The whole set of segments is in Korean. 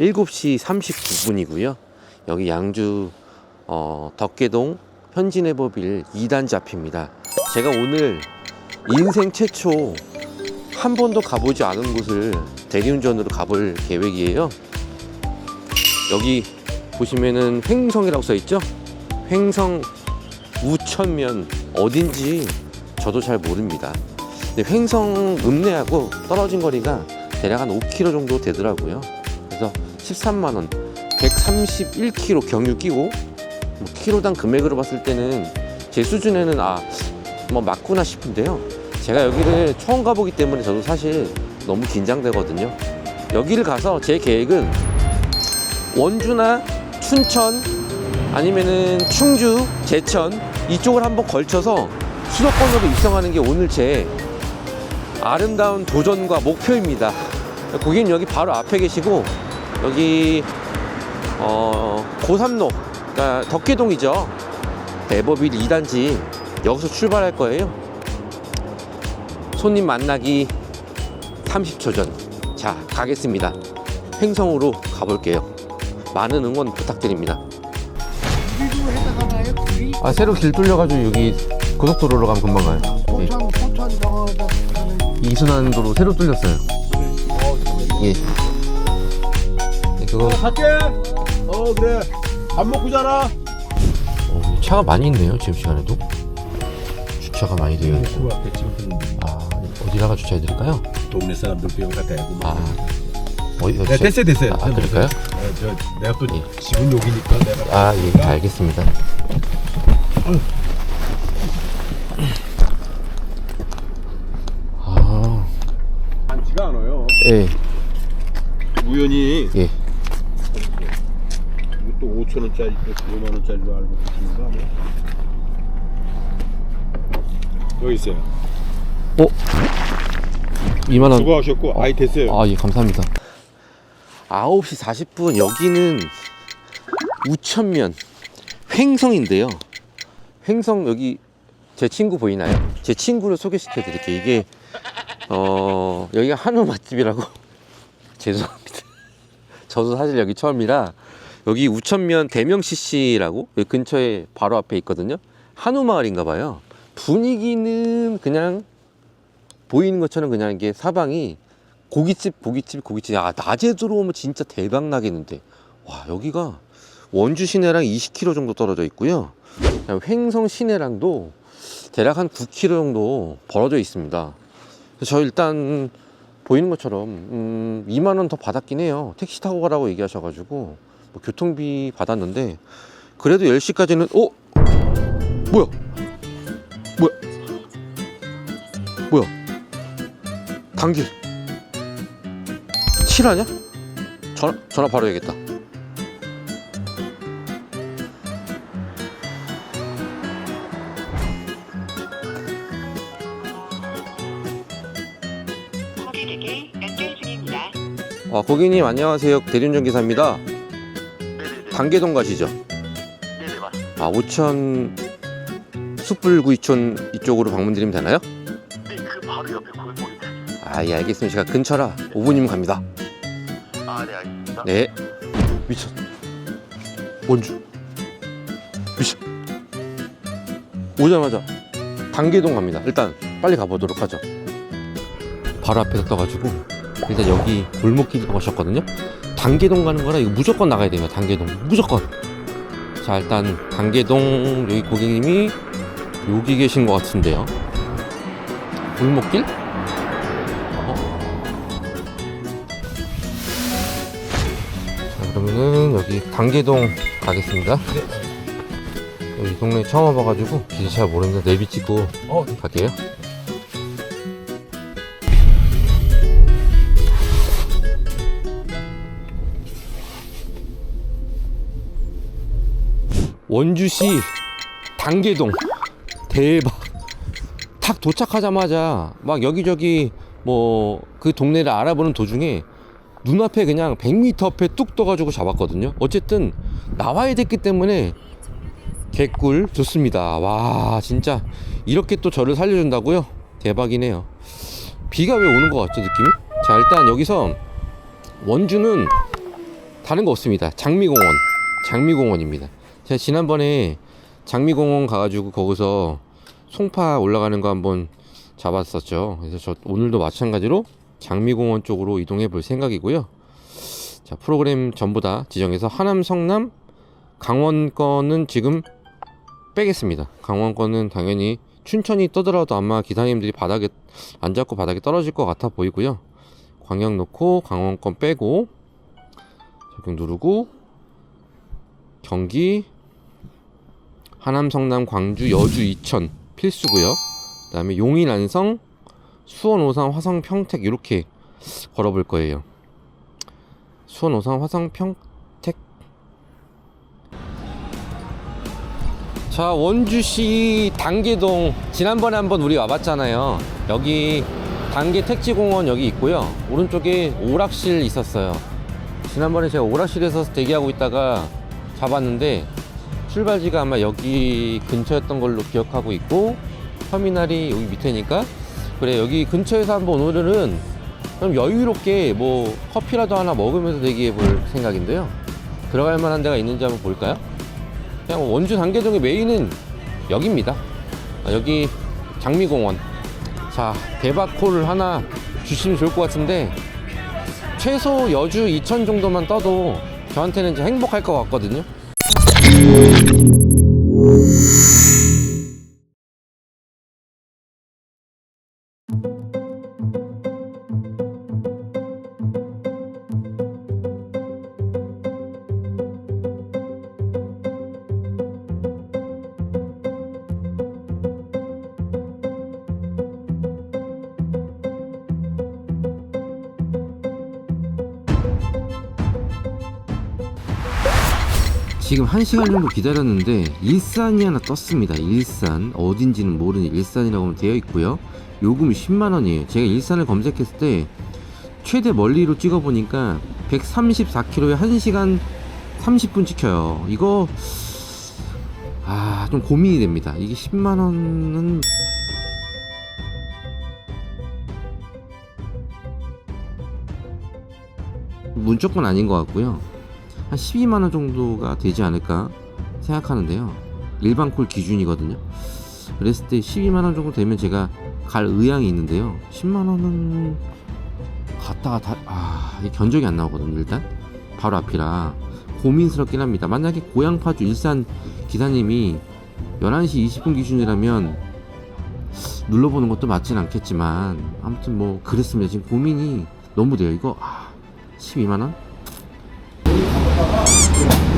7시 39분이고요. 여기 양주 어, 덕계동 현진해법일 2단지 앞입니다. 제가 오늘 인생 최초 한 번도 가보지 않은 곳을 대리운전으로 가볼 계획이에요. 여기 보시면은 횡성이라고 써 있죠? 횡성 우천면 어딘지 저도 잘 모릅니다. 근데 횡성 읍내하고 떨어진 거리가 대략 한 5km 정도 되더라고요. 그래서 13만 원, 131km 경유 끼고 뭐 키로당 금액으로 봤을 때는 제 수준에는 아 뭐 맞구나 싶은데요. 제가 여기를 처음 가보기 때문에 저도 사실 너무 긴장되거든요. 여기를 가서 제 계획은 원주나 춘천 아니면은 충주, 제천 이쪽을 한번 걸쳐서 수도권으로 입성하는 게 오늘 제 아름다운 도전과 목표입니다. 고객님 여기 바로 앞에 계시고 여기 어, 고삼로 그러니까 덕계동이죠. 대법일 2단지 여기서 출발할 거예요. 손님 만나기 30초 전. 자, 가겠습니다. 횡성으로 가볼게요. 많은 응원 부탁드립니다. 아, 새로 길 뚫려가지고 여기 고속도로로 가면 금방 가요. 예. 포천 포천 저거 하는 이순환 도로 새로 뚫렸어요. 예. 네, 그거 갈게. 어 그래. 밥 먹고 자라. 어, 차가 많이 있네요 지금 시간에도 주차가 많이 되어 있고 그 앞에 지금 아 어디다가 주차해 드릴까요? 동네 사람들 배우가 대고. 아 어디 네, 됐어요, 됐어요. 아 그럴까요? 어, 저 내가 또 예. 집은 여기니까 내가. 아예 알겠습니다. 아, 많지가 않아요. 예, 우연히 예. 이거 또 5천 원짜리, 또 5만 원짜리로 알고 계시는 거 아니야? 여기 있어요. 어? 2만 원. 수고하셨고, 아이 됐어요. 아, 예, 감사합니다. 9시 40분, 여기는 우천면 횡성인데요. 횡성 여기 제 친구 보이나요? 제 친구를 소개시켜 드릴게요. 이게, 어, 여기가 한우 맛집이라고. 죄송합니다. 저도 사실 여기 처음이라 여기 우천면 대명 CC라고 근처에 바로 앞에 있거든요. 한우 마을인가 봐요. 분위기는 그냥 보이는 것처럼 그냥 이게 사방이 고깃집 고깃집 고깃집. 아 낮에 들어오면 진짜 대박 나겠는데. 와 여기가 원주 시내랑 20km 정도 떨어져 있고요. 횡성 시내랑도 대략 한 9km 정도 벌어져 있습니다. 저 일단 보이는 것처럼 음, 2만 원 더 받았긴 해요. 택시 타고 가라고 얘기하셔가지고 뭐 교통비 받았는데 그래도 10시까지는 어 뭐야 뭐야 뭐야 단길 실화냐? 전화, 전화 바로 해야겠다. 고객에게 연결 중입니다. 아, 고객님 안녕하세요. 대륜전 기사입니다. 단계동 가시죠? 네네 맞습니다. 아, 오천 숯불구이촌 이쪽으로 방문드리면 되나요? 네, 그 바로 옆에 골목이 있습니다. 아, 예, 알겠습니다. 제가 근처라 5분이면 갑니다. 아, 네 알겠습니다. 네. 미쳤. 원주. 미쳤. 오자마자 단계동 갑니다. 일단 빨리 가보도록 하죠. 바로 앞에 서 떠가지고 일단 여기 골목길이라고 하셨거든요. 단계동 가는 거라 이거 무조건 나가야 됩니다. 단계동 무조건. 자 일단 단계동 여기 고객님이 여기 계신 것 같은데요. 골목길? 어? 자, 그러면은 여기 단계동 가겠습니다. 여기 동네 처음 와봐가지고 길 잘 모르는데 내비 찍고 어, 갈게요. 원주시 단계동 대박. 탁 도착하자마자 막 여기저기 뭐 그 동네를 알아보는 도중에 눈앞에 그냥 100m 앞에 뚝 떠가지고 잡았거든요. 어쨌든 나와야 됐기 때문에 개꿀. 좋습니다. 와 진짜 이렇게 또 저를 살려준다고요? 대박이네요. 비가 왜 오는 것 같죠 느낌이? 자 일단 여기서 원주는 다른 거 없습니다. 장미공원. 장미공원입니다. 제가 지난번에 장미공원 가가지고 거기서 송파 올라가는 거 한번 잡았었죠. 그래서 저 오늘도 마찬가지로 장미공원 쪽으로 이동해 볼 생각이고요. 자, 프로그램 전부 다 지정해서 하남, 성남, 강원권은 지금 빼겠습니다. 강원권은 당연히 춘천이 떠들어도 아마 기사님들이 바닥에 안 잡고 바닥에 떨어질 것 같아 보이고요. 광양 놓고 강원권 빼고 적용 누르고 경기 하남, 성남, 광주, 여주, 이천 필수고요. 그다음에 용인, 안성, 수원, 오산, 화성, 평택 이렇게 걸어볼 거예요. 수원, 오산, 화성, 평택. 자, 원주시 단계동 지난번에 한번 우리 와봤잖아요. 여기 단계 택지공원 여기 있고요. 오른쪽에 오락실 있었어요. 지난번에 제가 오락실에서 대기하고 있다가 잡았는데 출발지가 아마 여기 근처였던 걸로 기억하고 있고 터미널이 여기 밑에니까 그래 여기 근처에서 한번 오늘은 좀 여유롭게 뭐 커피라도 하나 먹으면서 대기해 볼 생각인데요. 들어갈 만한 데가 있는지 한번 볼까요? 그냥 원주 단계동의 메인은 여기입니다. 아, 여기 장미공원. 자, 대박콜 하나 주시면 좋을 것 같은데 최소 여주 2천 정도만 떠도 저한테는 이제 행복할 것 같거든요. Thank you. 지금 한시간 정도 기다렸는데 일산이 하나 떴습니다. 일산 어딘지는 모르는 일산이라고 되어 있고요. 요금이 10만 원이에요. 제가 일산을 검색했을 때 최대 멀리로 찍어 보니까 134km에 1시간 30분 찍혀요. 이거 아 좀 고민이 됩니다. 이게 10만 원은 무조건 아닌 것 같고요. 한 12만 원 정도가 되지 않을까 생각하는데요. 일반 콜 기준이거든요. 그랬을 때 12만 원 정도 되면 제가 갈 의향이 있는데요. 10만 원은 갔다가 다, 아, 견적이 안 나오거든요, 일단. 바로 앞이라. 고민스럽긴 합니다. 만약에 고양 파주 일산 기사님이 11시 20분 기준이라면 눌러보는 것도 맞진 않겠지만 아무튼 뭐 그랬습니다. 지금 고민이 너무 돼요. 이거 아, 12만 원? 이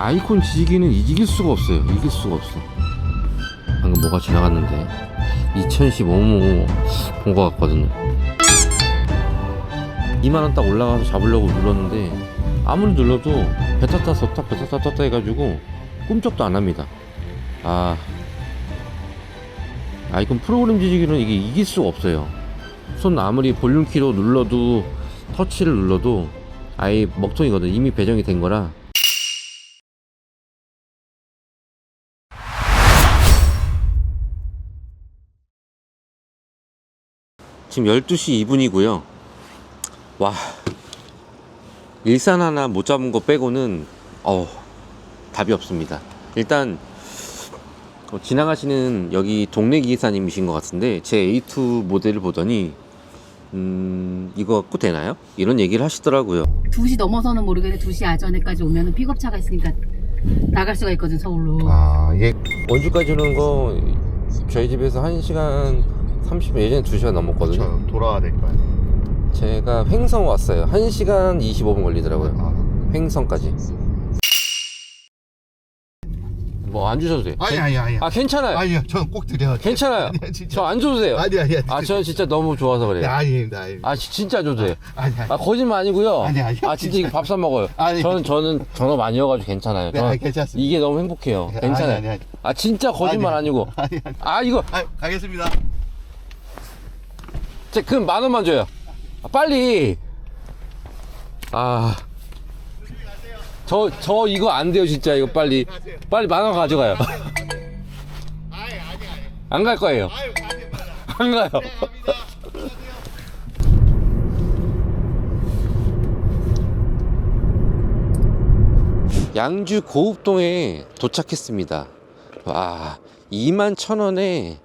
아이콘 지지기는 이길 수가 없어요. 이길 수가 없어. 방금 뭐가 지나갔는데 2015모 본 것 같거든요. 2만 원 딱 올라가서 잡으려고 눌렀는데 아무리 눌러도 배 탔다 섰다 배 탔다 해가지고 꿈쩍도 안 합니다. 아 아이콘 프로그램 지지기는 이게 이길 수가 없어요. 손 아무리 볼륨 키로 눌러도 터치를 눌러도 아예 먹통이거든. 이미 배정이 된 거라 지금 12시 2분이고요. 와. 일산 하나 못 잡은 거 빼고는 어 답이 없습니다. 일단 어, 지나가시는 여기 동네 기사님이신 것 같은데 제 A2 모델을 보더니 음 이거 갖고 되나요? 이런 얘기를 하시더라고요. 2시 넘어서는 모르겠는데 2시 아전에까지 오면은 픽업차가 있으니까 나갈 수가 있거든 서울로 아, 예. 원주까지 오는 거 저희 집에서 1시간 30분 예전에 2시간 넘었거든요. 돌아와야 될 거 아니에요. 제가 횡성 왔어요. 1시간 25분 걸리더라고요. 아, 횡성까지. 뭐 안 주셔도 돼요. 아니 아니 아니. 아 괜찮아요. 아니요, 저는 꼭 드려요. 괜찮아요. 아니요, 진짜. 저 안 줘도 돼요. 아니 아니 아니. 아 저는 진짜 너무 좋아서 네, 그래요. 아닙니다. 아닙니다. 아 지- 진짜 줘도 돼요. 아니 아니. 아 거짓말 아니고요. 아니, 아니. 아 진짜 이거 밥 사 먹어요. 아니. 저는 저는 전업 아니어가지고 괜찮아요. 네, 저는 아니, 괜찮습니다. 이게 너무 행복해요. 아니, 괜찮아요. 아니, 아니. 아 진짜 거짓말 아니, 아니고. 아니 아니. 아 이거 아, 가겠습니다. 제 그럼 만 원만 줘요. 아, 빨리. 아. 저, 저 이거 안 돼요, 진짜. 이거 빨리. 빨리 만 원 가져가요. 안갈 거예요. 안 가요. 양주 고읍동에 도착했습니다. 와, 2만 천 원에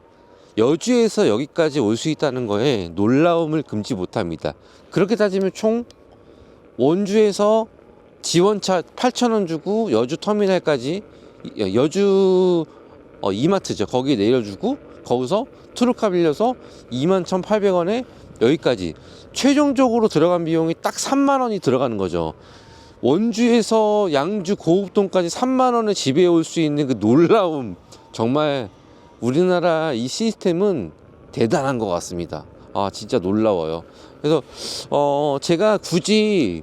여주에서 여기까지 올 수 있다는 거에 놀라움을 금치 못합니다. 그렇게 따지면 총 원주에서 지원차 8,000원 주고 여주 터미널까지 여- 여주 어, 이마트죠. 거기에 내려주고 거기서 트루카 빌려서 21,800원에 여기까지 최종적으로 들어간 비용이 딱 3만 원이 들어가는 거죠. 원주에서 양주 고읍동까지 3만 원에 집에 올수 있는 그 놀라움 정말 우리나라 이 시스템은 대단한 것 같습니다. 아 진짜 놀라워요. 그래서 어 제가 굳이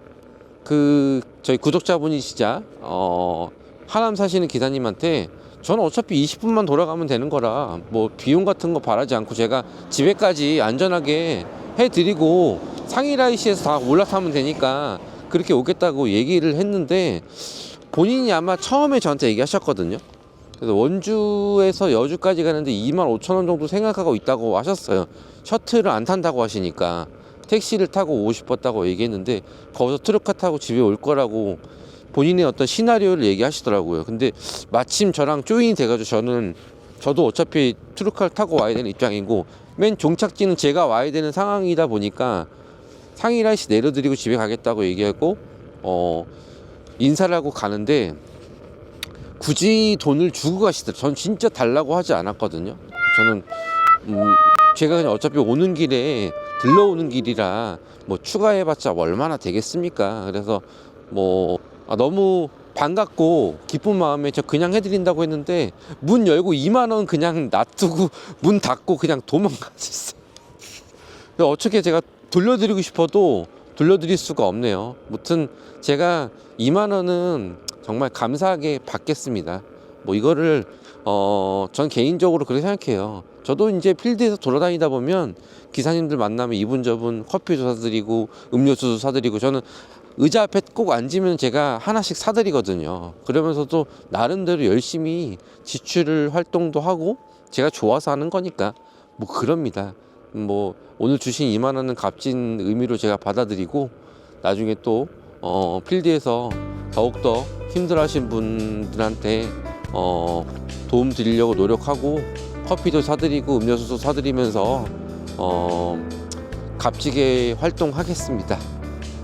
그 저희 구독자분이시자 어 하남 사시는 기사님한테 저는 어차피 20분만 돌아가면 되는 거라 뭐 비용 같은 거 바라지 않고 제가 집에까지 안전하게 해드리고 상일아이시에서 다 올라타면 되니까 그렇게 오겠다고 얘기를 했는데 본인이 아마 처음에 저한테 얘기하셨거든요. 그래서 원주에서 여주까지 가는데 2만 5천 원 정도 생각하고 있다고 하셨어요. 셔틀을 안 탄다고 하시니까 택시를 타고 오고 싶었다고 얘기했는데 거기서 트럭카 타고 집에 올 거라고 본인의 어떤 시나리오를 얘기하시더라고요. 근데 마침 저랑 조인이 돼가지고 저는 저도 어차피 트루카를 타고 와야 되는 입장이고 맨 종착지는 제가 와야 되는 상황이다 보니까 상일아이씨 내려드리고 집에 가겠다고 얘기하고 어 인사를 하고 가는데 굳이 돈을 주고 가시더라고요. 전 진짜 달라고 하지 않았거든요. 저는 음, 제가 그냥 어차피 오는 길에 들러오는 길이라 뭐 추가해봤자 얼마나 되겠습니까? 그래서 뭐 아, 너무 반갑고 기쁜 마음에 저 그냥 해드린다고 했는데 문 열고 2만 원 그냥 놔두고 문 닫고 그냥 도망가셨어요. 어떻게 제가 돌려드리고 싶어도 돌려드릴 수가 없네요. 무튼 제가 2만 원은 정말 감사하게 받겠습니다. 뭐 이거를 어, 전 개인적으로 그렇게 생각해요. 저도 이제 필드에서 돌아다니다 보면 기사님들 만나면 이분 저분 커피도 사드리고 음료수도 사드리고 저는 의자 앞에 꼭 앉으면 제가 하나씩 사드리거든요. 그러면서도 나름대로 열심히 지출을 활동도 하고 제가 좋아서 하는 거니까 뭐 그럽니다. 뭐 오늘 주신 2만 원은 값진 의미로 제가 받아들이고 나중에 또 어, 필드에서 더욱더 힘들어하신 분들한테 어, 도움 드리려고 노력하고 커피도 사드리고 음료수도 사드리면서 어, 값지게 활동하겠습니다.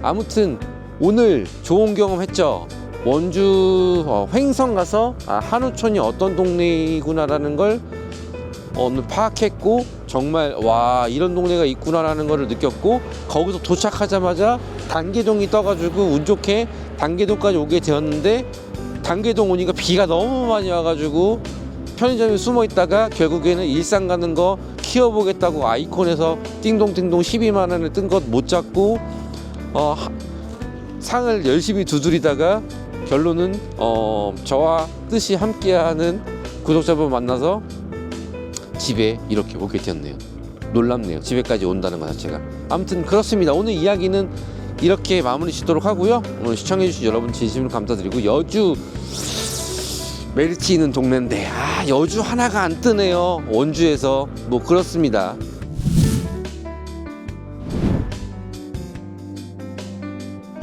아무튼 오늘 좋은 경험 했죠. 원주 어, 횡성 가서 아, 한우촌이 어떤 동네이구나라는 걸 어, 오늘 파악했고 정말 와 이런 동네가 있구나라는 것을 느꼈고 거기서 도착하자마자 단계동이 떠가지고 운 좋게 단계동까지 오게 되었는데 단계동 오니까 비가 너무 많이 와가지고 편의점에 숨어 있다가 결국에는 일산 가는 거 키워보겠다고 아이콘에서 띵동띵동 12만 원에 뜬것 못 잡고 어, 하- 상을 열심히 두드리다가 결론은 어, 저와 뜻이 함께하는 구독자분 만나서 집에 이렇게 오게 되었네요. 놀랍네요. 집에까지 온다는 것 자체가. 아무튼 그렇습니다. 오늘 이야기는 이렇게 마무리 짓도록 하고요. 오늘 시청해주신 여러분 진심으로 감사드리고 여주 메리트 있는 동네인데 아 여주 하나가 안 뜨네요. 원주에서 뭐 그렇습니다.